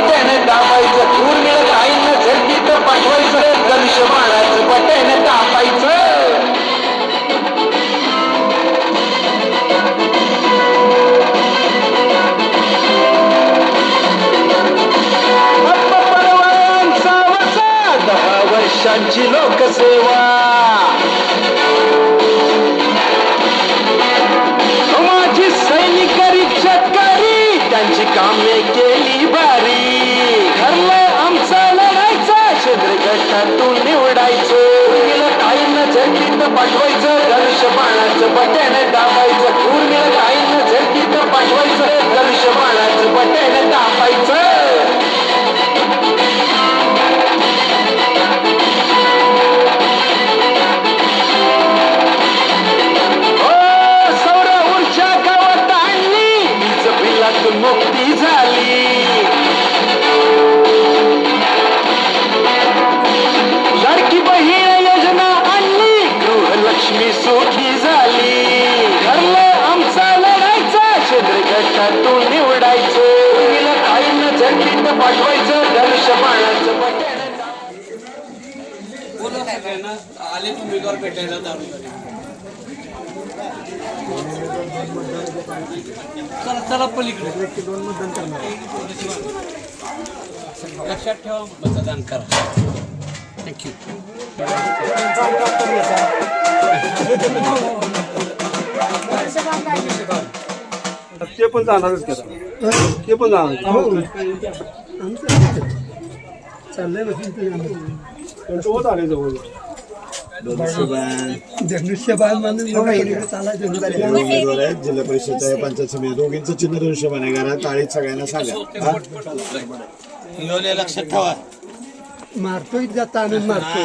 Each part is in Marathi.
बाणाचं दाबायचं. दूर मिळत आईनं तर पाठवायचं. रे धनुष्य बाणाचं बटन दाबायचं परवांचा वसा दहा वर्षांची लोकसेवा. माझी पाठवायचं बाणाचं दाबायचं दूर गेलं काहींना झडतीत पाठवायचं धनुष्य बाणाचं बटन दाबायचं. गटातून निवडायचं. गेलं काहींना झडपीत पाठवायचं. धनुष्य बाणाचं आले तुम्ही घर भेटायला दारू चला चला पलीकडे. लक्षात ठेवा मतदान करा. थँक्यू ते पण जाणारच करा ते पण जाणार होत आले जवळ. धनुष्यबाण चालायचं उमेदवार आहेत जिल्हा परिषदच्या पंचायत समिती दोघींचं चिन्ह धनुष्यबाण करा ताळीत सगळ्यांना सांगा. हा? लक्षात ठेवा. मारतोय जाता आणून मारतो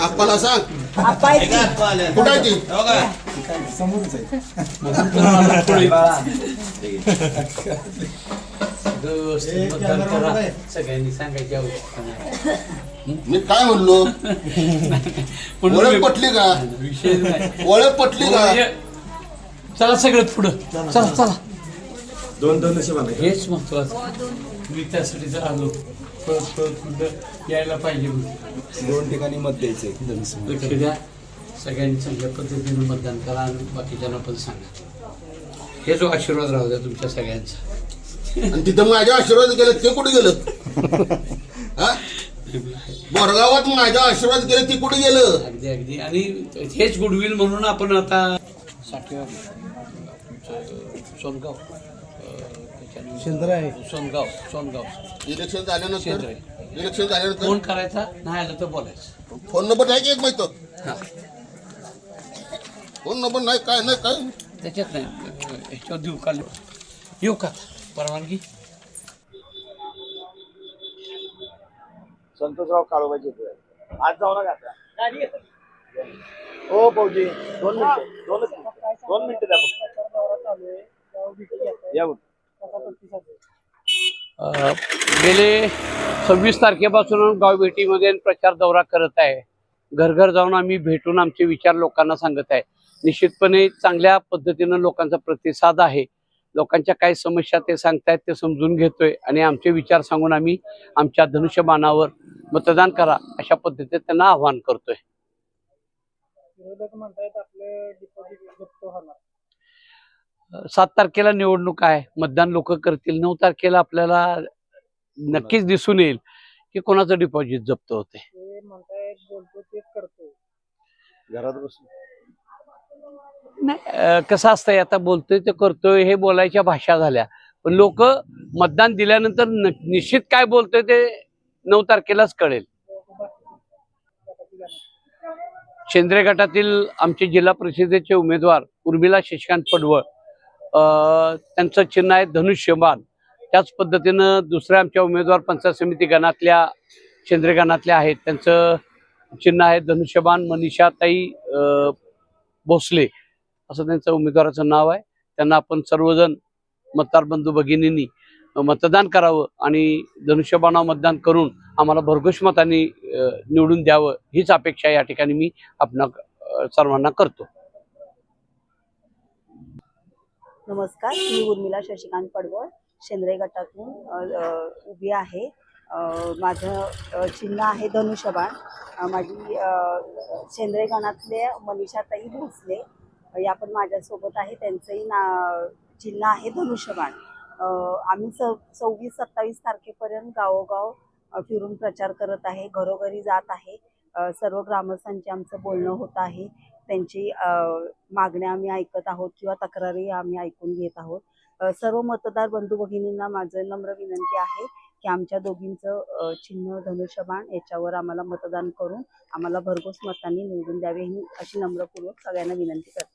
आप्पाला सांग. कुठं आहे ती? सगळ्यांनी सांगायची आवश्यकता मी काय म्हणलो? ओळख पटली का? विषय नाही. ओळख पटली का? चला सगळं पुढं. चला चला. दोन धनुष्यबाण हेच महत्वाचं. मी त्यासाठी तर आलो पळत पळत कुठं यायला पाहिजे म्हणून. दोन ठिकाणी मत द्यायचे. लक्ष द्या. सगळ्यांनी चांगल्या पद्धतीने मतदान करा आणि बाकीच्यांना पण सांगा. हे जो आशीर्वाद राहू द्या तुमच्या सगळ्यांचा. आणि तिथं माझ्या आशीर्वाद गेलं ते कुठे गेलं हा? बोरगावात माझ्या आशीर्वाद गेलं ते कुठे गेलं? अगदी अगदी. आणि हेच गुडविल म्हणून आपण आता साठव्या सोनगाव. शेंद्रा सोनगाव सोनगाव. इलेक्शन झाल्यानंतर? इलेक्शन झाल्यानंतर? फोन करायचा नाही आलं तर बोलायचं. फोन नंबर आहे की एक माहीत? हा. फोन नंबर नाही काय नाही काय? त्याच्यात नाही. ह्याच्यावर देऊ काल येऊ का? परवानगी? संतोषराव काळोबाची आज जाऊ नका. हो भाऊजी. दोन मिनिटं. दोन दोन मिनिटं. गेले सव्वीस तारखेपासून गाव भेटीमध्ये प्रचार दौरा करत आहे. घर घर जाऊन आम्ही भेटून आमचे विचार लोकांना सांगत आहे. निश्चितपणे चांगल्या पद्धतीनं लोकांचा प्रतिसाद आहे. लोकांच्या काय समस्या ते सांगतायत ते समजून घेतोय आणि आमचे विचार सांगून आम्ही आमच्या धनुष्यबाणावर मतदान करा अशा पद्धतीने त्यांना आवाहन करतोय विरोधक म्हणतायत आपले डिपॉझिट जप्त होणार सात तारखेला निवडणूक आहे. मतदान लोक करतील. नऊ तारखेला आपल्याला नक्कीच दिसून येईल की कोणाचं डिपॉझिट जप्त होते ते म्हणतायत बोलतो तेच करतो घरात बसून? नाही कसं असतंय आता बोलतोय ते करतोय हे बोलायच्या भाषा झाल्या. पण लोक मतदान दिल्यानंतर निश्चित काय बोलतोय ते नऊ तारखेलाच कळेल. शेंद्रे गटातील आमचे जिल्हा परिषदेचे उमेदवार उर्मिला शशिकांत पडवळ त्यांचं चिन्ह आहे धनुष्यबाण त्याच पद्धतीनं दुसऱ्या आमच्या उमेदवार पंचायत समिती गणातल्या शेंद्रे गणातल्या आहेत. त्यांचं चिन्ह आहे धनुष्यबाण मनीषाताई भोसले. असं त्यांचं उमेदवाराचं नाव आहे. त्यांना आपण सर्वजण मतदार बंधू भगिनींनी मतदान करावं आणि धनुष्यबाणावर मतदान करून आम्हाला भरघोष मतांनी निवडून द्यावं हीच अपेक्षा या ठिकाणी मी आपणा सर्वांना करतो. नमस्कार मी उर्मिला शशिकांत पडवळ शेंद्रे गटातून उभी आहे. माझं चिन्ह आहे धनुष्यबाण. माझी शेंद्रे गणातले मनीषाताई भोसले या पण माझ्यासोबत आहे. त्यांचंही ना चिन्ह आहे धनुष्यबाण. आम्ही स सव्वीस सत्तावीस तारखेपर्यंत गावोगाव फिरून प्रचार करत आहे. घरोघरी जात आहे. सर्व ग्रामस्थांचे आमचं बोलणं होत आहे. त्यांची मागण्या आम्ही ऐकत आहोत किंवा तक्रारी आम्ही ऐकून घेत आहोत. सर्व मतदार बंधू भगिनींना माझं नम्र विनंती आहे की आमच्या दोघींचं चिन्ह धनुष्यबाण याच्यावर आम्हाला मतदान करून आम्हाला भरघोस मतांनी निवडून द्यावे ही अशी नम्रपूर्वक सगळ्यांना विनंती करते.